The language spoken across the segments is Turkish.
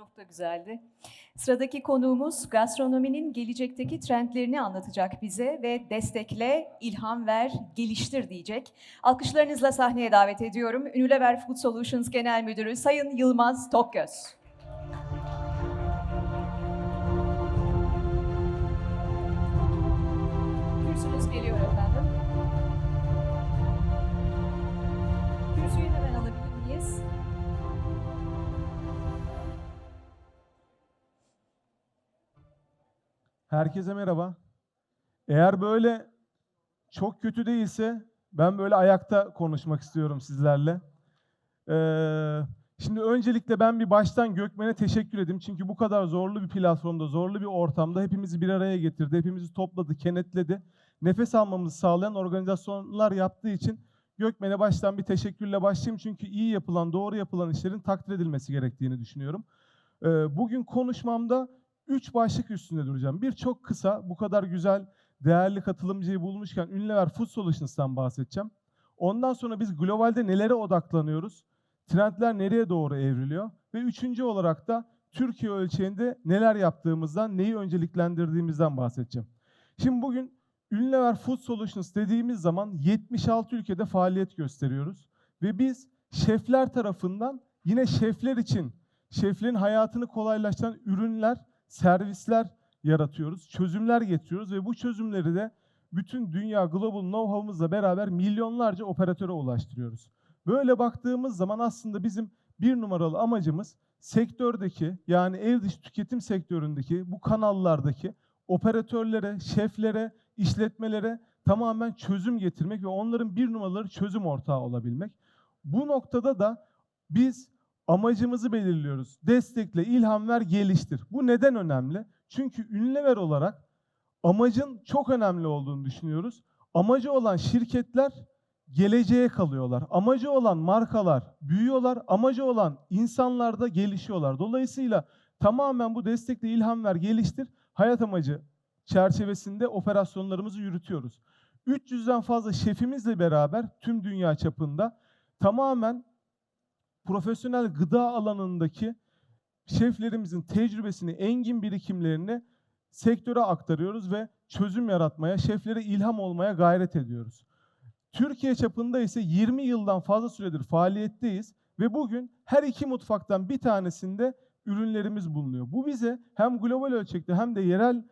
Çok da güzeldi. Sıradaki konuğumuz gastronominin gelecekteki trendlerini anlatacak bize ve destekle, ilham ver, geliştir diyecek. Alkışlarınızla sahneye davet ediyorum. Unilever Food Solutions Genel Müdürü Sayın Yılmaz Tokgöz. Kürsünüz geliyor Herkese merhaba. Eğer böyle çok kötü değilse ben böyle ayakta konuşmak istiyorum sizlerle. Ee, şimdi öncelikle ben bir baştan Gökmen'e teşekkür edeyim. Çünkü bu kadar zorlu bir platformda, zorlu bir ortamda hepimizi bir araya getirdi, hepimizi topladı, kenetledi. Nefes almamızı sağlayan organizasyonlar yaptığı için Gökmen'e baştan bir teşekkürle başlayayım. Çünkü iyi yapılan, doğru yapılan işlerin takdir edilmesi gerektiğini düşünüyorum. Ee, bugün konuşmamda üç başlık üstünde duracağım. Bir çok kısa, bu kadar güzel, değerli katılımcıyı bulmuşken Unilever Food Solutions'tan bahsedeceğim. Ondan sonra biz globalde nelere odaklanıyoruz? Trendler nereye doğru evriliyor? Ve üçüncü olarak da Türkiye ölçeğinde neler yaptığımızdan, neyi önceliklendirdiğimizden bahsedeceğim. Şimdi bugün Unilever Food Solutions dediğimiz zaman 76 ülkede faaliyet gösteriyoruz. Ve biz şefler tarafından yine şefler için, şeflerin hayatını kolaylaştıran ürünler, servisler yaratıyoruz, çözümler getiriyoruz ve bu çözümleri de bütün dünya global know-how'ımızla beraber milyonlarca operatöre ulaştırıyoruz. Böyle baktığımız zaman aslında bizim bir numaralı amacımız sektördeki yani ev dışı tüketim sektöründeki bu kanallardaki operatörlere, şeflere, işletmelere tamamen çözüm getirmek ve onların bir numaraları çözüm ortağı olabilmek. Bu noktada da biz amacımızı belirliyoruz. Destekle, ilham ver, geliştir. Bu neden önemli? Çünkü Unilever olarak amacın çok önemli olduğunu düşünüyoruz. Amacı olan şirketler geleceğe kalıyorlar. Amacı olan markalar büyüyorlar. Amacı olan insanlar da gelişiyorlar. Dolayısıyla tamamen bu destekle ilham ver, geliştir. Hayat amacı çerçevesinde operasyonlarımızı yürütüyoruz. 300'den fazla şefimizle beraber tüm dünya çapında tamamen profesyonel gıda alanındaki şeflerimizin tecrübesini, engin birikimlerini sektöre aktarıyoruz ve çözüm yaratmaya, şeflere ilham olmaya gayret ediyoruz. Türkiye çapında ise 20 yıldan fazla süredir faaliyetteyiz ve bugün her iki mutfaktan bir tanesinde ürünlerimiz bulunuyor. Bu bize hem global ölçekte hem de yerel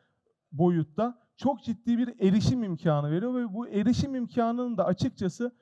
boyutta çok ciddi bir erişim imkanı veriyor ve bu erişim imkanının da açıkçası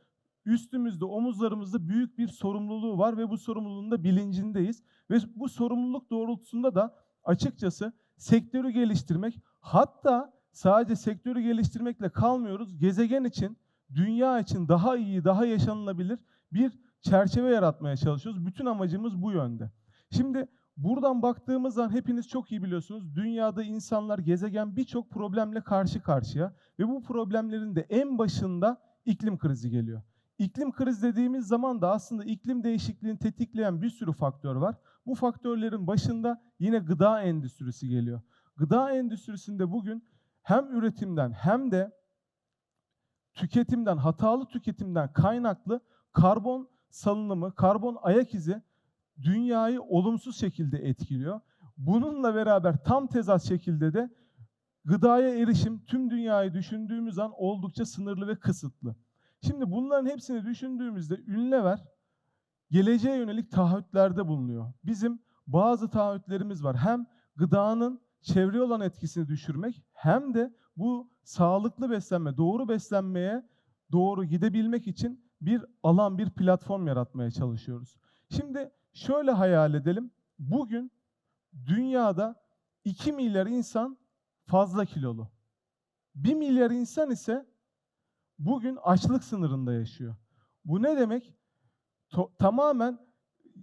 üstümüzde, omuzlarımızda büyük bir sorumluluğu var ve bu sorumluluğun da bilincindeyiz. Ve bu sorumluluk doğrultusunda da açıkçası sektörü geliştirmek, hatta sadece sektörü geliştirmekle kalmıyoruz. Gezegen için, dünya için daha iyi, daha yaşanılabilir bir çerçeve yaratmaya çalışıyoruz. Bütün amacımız bu yönde. Şimdi buradan baktığımız zaman hepiniz çok iyi biliyorsunuz. Dünyada insanlar, gezegen birçok problemle karşı karşıya ve bu problemlerin de en başında iklim krizi geliyor. İklim krizi dediğimiz zaman da aslında iklim değişikliğini tetikleyen bir sürü faktör var. Bu faktörlerin başında yine gıda endüstrisi geliyor. Gıda endüstrisinde bugün hem üretimden hem de tüketimden, hatalı tüketimden kaynaklı karbon salınımı, karbon ayak izi dünyayı olumsuz şekilde etkiliyor. Bununla beraber tam tezat şekilde de gıdaya erişim tüm dünyayı düşündüğümüz an oldukça sınırlı ve kısıtlı. Şimdi bunların hepsini düşündüğümüzde Unilever geleceğe yönelik taahhütlerde bulunuyor. Bizim bazı taahhütlerimiz var. Hem gıdanın çevreye olan etkisini düşürmek hem de bu sağlıklı beslenme, doğru beslenmeye doğru gidebilmek için bir alan, bir platform yaratmaya çalışıyoruz. Şimdi şöyle hayal edelim. Bugün dünyada 2 milyar insan fazla kilolu. 1 milyar insan ise bugün açlık sınırında yaşıyor. Bu ne demek? To- tamamen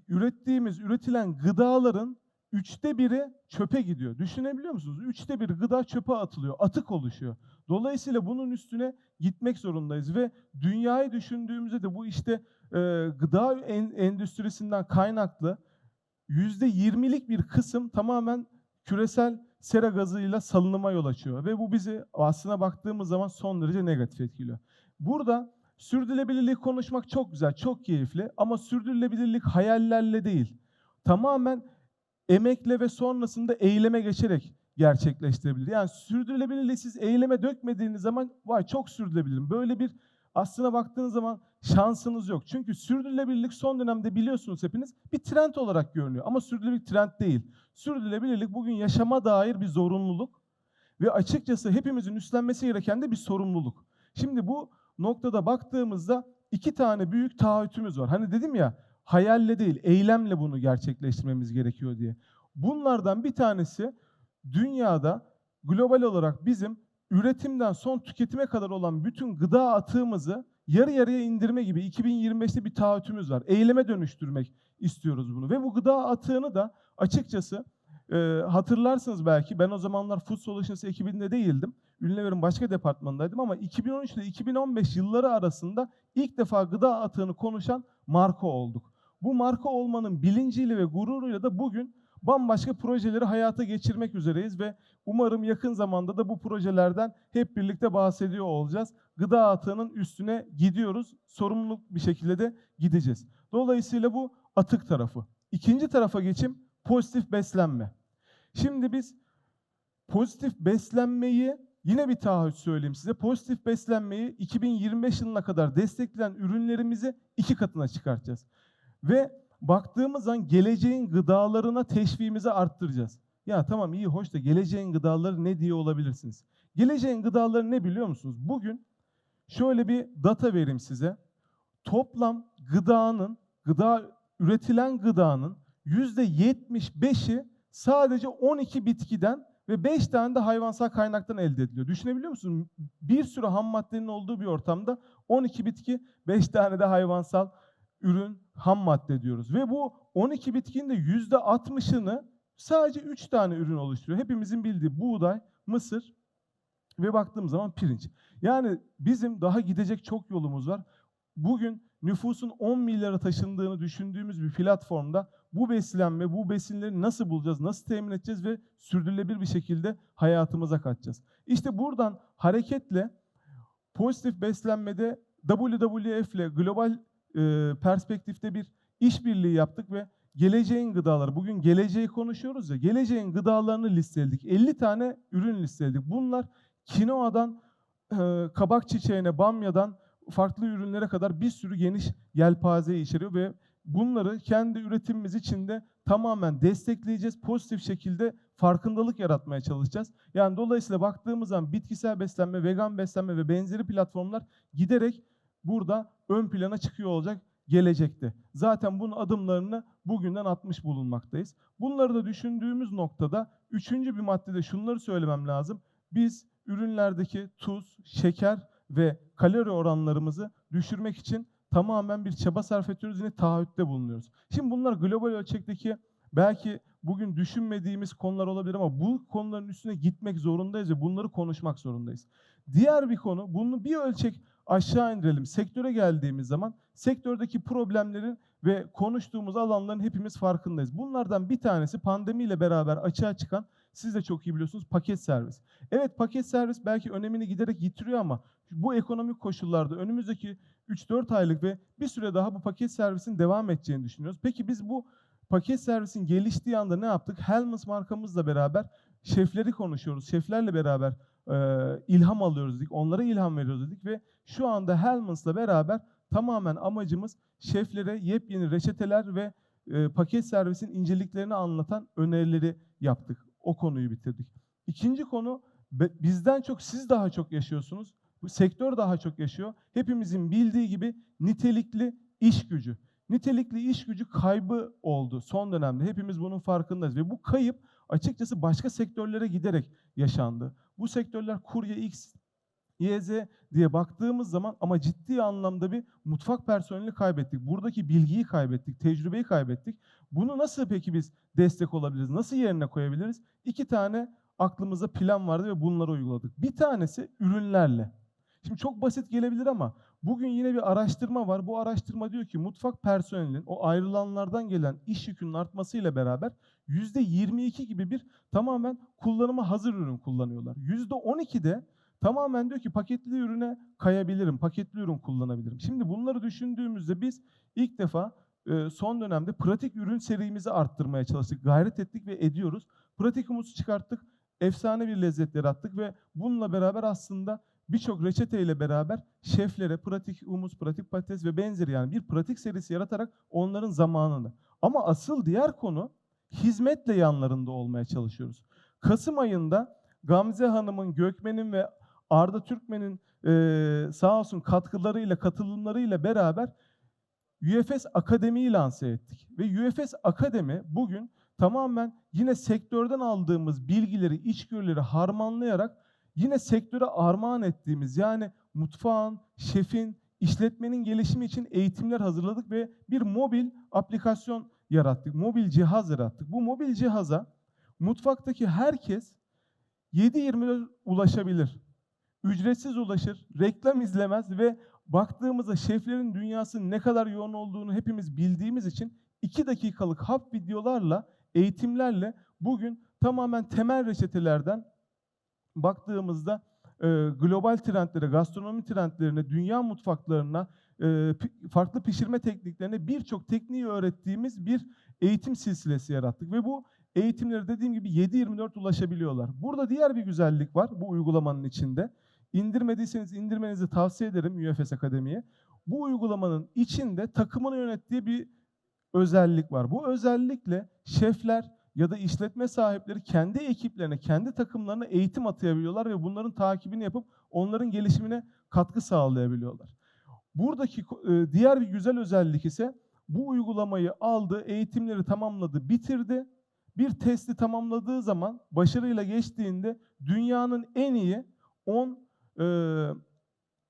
ürettiğimiz, üretilen gıdaların üçte biri çöpe gidiyor. Düşünebiliyor musunuz? Üçte bir gıda çöpe atılıyor, atık oluşuyor. Dolayısıyla bunun üstüne gitmek zorundayız ve dünyayı düşündüğümüzde de bu işte e, gıda en- endüstrisinden kaynaklı yüzde yirmilik bir kısım tamamen küresel sera gazıyla salınıma yol açıyor ve bu bizi aslına baktığımız zaman son derece negatif etkiliyor. Burada sürdürülebilirlik konuşmak çok güzel, çok keyifli ama sürdürülebilirlik hayallerle değil. Tamamen emekle ve sonrasında eyleme geçerek gerçekleştirebilir. Yani sürdürülebilirliği siz eyleme dökmediğiniz zaman vay çok sürdürülebilirim. Böyle bir aslına baktığınız zaman şansınız yok. Çünkü sürdürülebilirlik son dönemde biliyorsunuz hepiniz bir trend olarak görünüyor. Ama sürdürülebilirlik trend değil. Sürdürülebilirlik bugün yaşama dair bir zorunluluk ve açıkçası hepimizin üstlenmesi gereken de bir sorumluluk. Şimdi bu noktada baktığımızda iki tane büyük taahhütümüz var. Hani dedim ya hayalle değil eylemle bunu gerçekleştirmemiz gerekiyor diye. Bunlardan bir tanesi dünyada global olarak bizim üretimden son tüketime kadar olan bütün gıda atığımızı yarı yarıya indirme gibi 2025'te bir taahhütümüz var. Eyleme dönüştürmek istiyoruz bunu. Ve bu gıda atığını da açıkçası e, hatırlarsınız belki ben o zamanlar Food Solutions ekibinde değildim. Unilever'in başka departmanındaydım ama 2013 ile 2015 yılları arasında ilk defa gıda atığını konuşan marka olduk. Bu marka olmanın bilinciyle ve gururuyla da bugün bambaşka projeleri hayata geçirmek üzereyiz ve umarım yakın zamanda da bu projelerden hep birlikte bahsediyor olacağız. Gıda atığının üstüne gidiyoruz. Sorumluluk bir şekilde de gideceğiz. Dolayısıyla bu atık tarafı. İkinci tarafa geçim pozitif beslenme. Şimdi biz pozitif beslenmeyi yine bir taahhüt söyleyeyim size. Pozitif beslenmeyi 2025 yılına kadar destekleyen ürünlerimizi iki katına çıkartacağız. Ve baktığımız zaman geleceğin gıdalarına teşviğimizi arttıracağız. Ya tamam iyi hoş da geleceğin gıdaları ne diye olabilirsiniz? Geleceğin gıdaları ne biliyor musunuz? Bugün şöyle bir data vereyim size. Toplam gıdanın, gıda üretilen gıdanın %75'i sadece 12 bitkiden ve 5 tane de hayvansal kaynaktan elde ediliyor. Düşünebiliyor musunuz? Bir sürü ham maddenin olduğu bir ortamda 12 bitki, 5 tane de hayvansal ürün, ham madde diyoruz. Ve bu 12 bitkinin de %60'ını sadece 3 tane ürün oluşturuyor. Hepimizin bildiği buğday, mısır ve baktığımız zaman pirinç. Yani bizim daha gidecek çok yolumuz var. Bugün nüfusun 10 milyara taşındığını düşündüğümüz bir platformda bu beslenme, bu besinleri nasıl bulacağız, nasıl temin edeceğiz ve sürdürülebilir bir şekilde hayatımıza katacağız. İşte buradan hareketle pozitif beslenmede WWF ile global perspektifte bir işbirliği yaptık ve geleceğin gıdaları, bugün geleceği konuşuyoruz ya, geleceğin gıdalarını listeledik. 50 tane ürün listeledik. Bunlar kinoadan kabak çiçeğine, bamyadan farklı ürünlere kadar bir sürü geniş yelpazeyi içeriyor ve bunları kendi üretimimiz içinde tamamen destekleyeceğiz. Pozitif şekilde farkındalık yaratmaya çalışacağız. Yani dolayısıyla baktığımız zaman bitkisel beslenme, vegan beslenme ve benzeri platformlar giderek burada ön plana çıkıyor olacak gelecekte. Zaten bunun adımlarını bugünden atmış bulunmaktayız. Bunları da düşündüğümüz noktada üçüncü bir maddede şunları söylemem lazım. Biz ürünlerdeki tuz, şeker ve kalori oranlarımızı düşürmek için tamamen bir çaba sarf ediyoruz. Yine taahhütte bulunuyoruz. Şimdi bunlar global ölçekteki belki bugün düşünmediğimiz konular olabilir ama bu konuların üstüne gitmek zorundayız ve bunları konuşmak zorundayız. Diğer bir konu, bunu bir ölçek aşağı indirelim. Sektöre geldiğimiz zaman sektördeki problemlerin ve konuştuğumuz alanların hepimiz farkındayız. Bunlardan bir tanesi pandemiyle beraber açığa çıkan, siz de çok iyi biliyorsunuz, paket servis. Evet paket servis belki önemini giderek yitiriyor ama bu ekonomik koşullarda önümüzdeki 3-4 aylık ve bir süre daha bu paket servisin devam edeceğini düşünüyoruz. Peki biz bu paket servisin geliştiği anda ne yaptık? Helmans markamızla beraber şefleri konuşuyoruz. Şeflerle beraber e, ilham alıyoruz dedik. Onlara ilham veriyoruz dedik ve şu anda Helmans'la beraber tamamen amacımız şeflere yepyeni reçeteler ve e, paket servisin inceliklerini anlatan önerileri yaptık. O konuyu bitirdik. İkinci konu bizden çok siz daha çok yaşıyorsunuz. Bu sektör daha çok yaşıyor. Hepimizin bildiği gibi nitelikli iş gücü. Nitelikli iş gücü kaybı oldu son dönemde. Hepimiz bunun farkındayız ve bu kayıp açıkçası başka sektörlere giderek yaşandı. Bu sektörler kurye X, Y, Z diye baktığımız zaman ama ciddi anlamda bir mutfak personeli kaybettik. Buradaki bilgiyi kaybettik, tecrübeyi kaybettik. Bunu nasıl peki biz destek olabiliriz? Nasıl yerine koyabiliriz? İki tane aklımızda plan vardı ve bunları uyguladık. Bir tanesi ürünlerle. Şimdi çok basit gelebilir ama bugün yine bir araştırma var. Bu araştırma diyor ki mutfak personelinin o ayrılanlardan gelen iş yükünün artmasıyla beraber %22 gibi bir tamamen kullanıma hazır ürün kullanıyorlar. %12 de tamamen diyor ki paketli ürüne kayabilirim, paketli ürün kullanabilirim. Şimdi bunları düşündüğümüzde biz ilk defa e, son dönemde pratik ürün serimizi arttırmaya çalıştık. Gayret ettik ve ediyoruz. Pratik humus çıkarttık. Efsane bir lezzet yarattık ve bununla beraber aslında birçok reçeteyle beraber şeflere pratik humus, pratik patates ve benzeri yani bir pratik serisi yaratarak onların zamanını. Ama asıl diğer konu hizmetle yanlarında olmaya çalışıyoruz. Kasım ayında Gamze Hanım'ın, Gökmen'in ve Arda Türkmen'in eee sağ olsun katkılarıyla, katılımlarıyla beraber UFS Akademi'yi lanse ettik. Ve UFS Akademi bugün tamamen yine sektörden aldığımız bilgileri, içgörüleri harmanlayarak yine sektöre armağan ettiğimiz yani mutfağın, şefin, işletmenin gelişimi için eğitimler hazırladık ve bir mobil aplikasyon yarattık. Mobil cihaz yarattık. Bu mobil cihaza mutfaktaki herkes 7-24 ulaşabilir. Ücretsiz ulaşır, reklam izlemez ve baktığımızda şeflerin dünyasının ne kadar yoğun olduğunu hepimiz bildiğimiz için 2 dakikalık hap videolarla, eğitimlerle bugün tamamen temel reçetelerden baktığımızda e, global trendlere, gastronomi trendlerine, dünya mutfaklarına, e, farklı pişirme tekniklerine birçok tekniği öğrettiğimiz bir eğitim silsilesi yarattık. Ve bu eğitimleri dediğim gibi 7-24 ulaşabiliyorlar. Burada diğer bir güzellik var bu uygulamanın içinde. İndirmediyseniz indirmenizi tavsiye ederim UFS Akademi'ye. Bu uygulamanın içinde takımını yönettiği bir özellik var. Bu özellikle şefler ya da işletme sahipleri kendi ekiplerine, kendi takımlarına eğitim atayabiliyorlar ve bunların takibini yapıp onların gelişimine katkı sağlayabiliyorlar. Buradaki e, diğer bir güzel özellik ise bu uygulamayı aldı, eğitimleri tamamladı, bitirdi. Bir testi tamamladığı zaman başarıyla geçtiğinde dünyanın en iyi 10 e,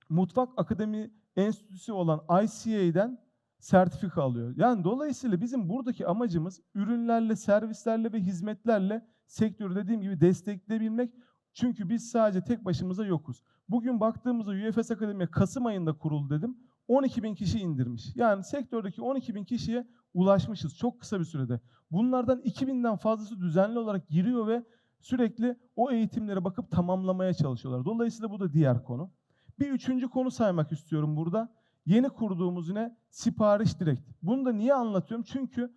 mutfak akademi enstitüsü olan ICA'den sertifika alıyor. Yani dolayısıyla bizim buradaki amacımız ürünlerle, servislerle ve hizmetlerle sektörü dediğim gibi destekleyebilmek. Çünkü biz sadece tek başımıza yokuz. Bugün baktığımızda UFS Akademi Kasım ayında kuruldu dedim. 12 bin kişi indirmiş. Yani sektördeki 12 bin kişiye ulaşmışız çok kısa bir sürede. Bunlardan 2000'den fazlası düzenli olarak giriyor ve sürekli o eğitimlere bakıp tamamlamaya çalışıyorlar. Dolayısıyla bu da diğer konu. Bir üçüncü konu saymak istiyorum burada. Yeni kurduğumuz yine sipariş direkt. Bunu da niye anlatıyorum? Çünkü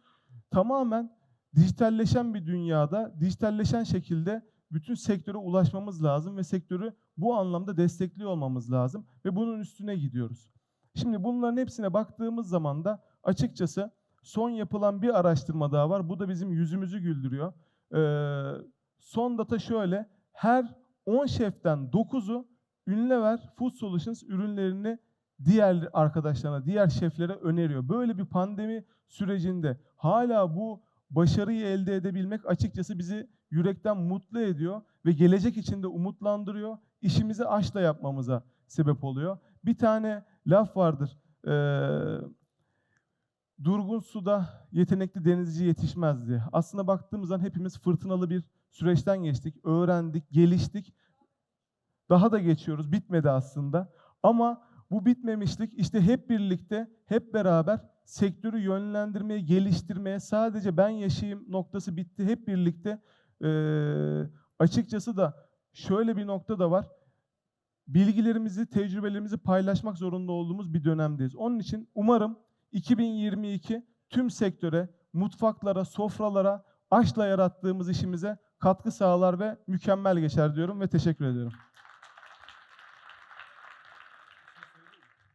tamamen dijitalleşen bir dünyada, dijitalleşen şekilde bütün sektöre ulaşmamız lazım ve sektörü bu anlamda destekliyor olmamız lazım ve bunun üstüne gidiyoruz. Şimdi bunların hepsine baktığımız zaman da açıkçası son yapılan bir araştırma daha var. Bu da bizim yüzümüzü güldürüyor. Ee, son data şöyle. Her 10 şeften 9'u Unilever Food Solutions ürünlerini diğer arkadaşlarına, diğer şeflere öneriyor. Böyle bir pandemi sürecinde hala bu başarıyı elde edebilmek açıkçası bizi yürekten mutlu ediyor ve gelecek için de umutlandırıyor. İşimizi aşla yapmamıza sebep oluyor. Bir tane laf vardır. Ee, durgun suda yetenekli denizci yetişmez diye. Aslında baktığımız zaman hepimiz fırtınalı bir süreçten geçtik, öğrendik, geliştik. Daha da geçiyoruz, bitmedi aslında. Ama bu bitmemişlik işte hep birlikte, hep beraber sektörü yönlendirmeye, geliştirmeye, sadece ben yaşayayım noktası bitti. Hep birlikte eee, açıkçası da şöyle bir nokta da var. Bilgilerimizi, tecrübelerimizi paylaşmak zorunda olduğumuz bir dönemdeyiz. Onun için umarım 2022 tüm sektöre, mutfaklara, sofralara, aşla yarattığımız işimize katkı sağlar ve mükemmel geçer diyorum ve teşekkür ediyorum.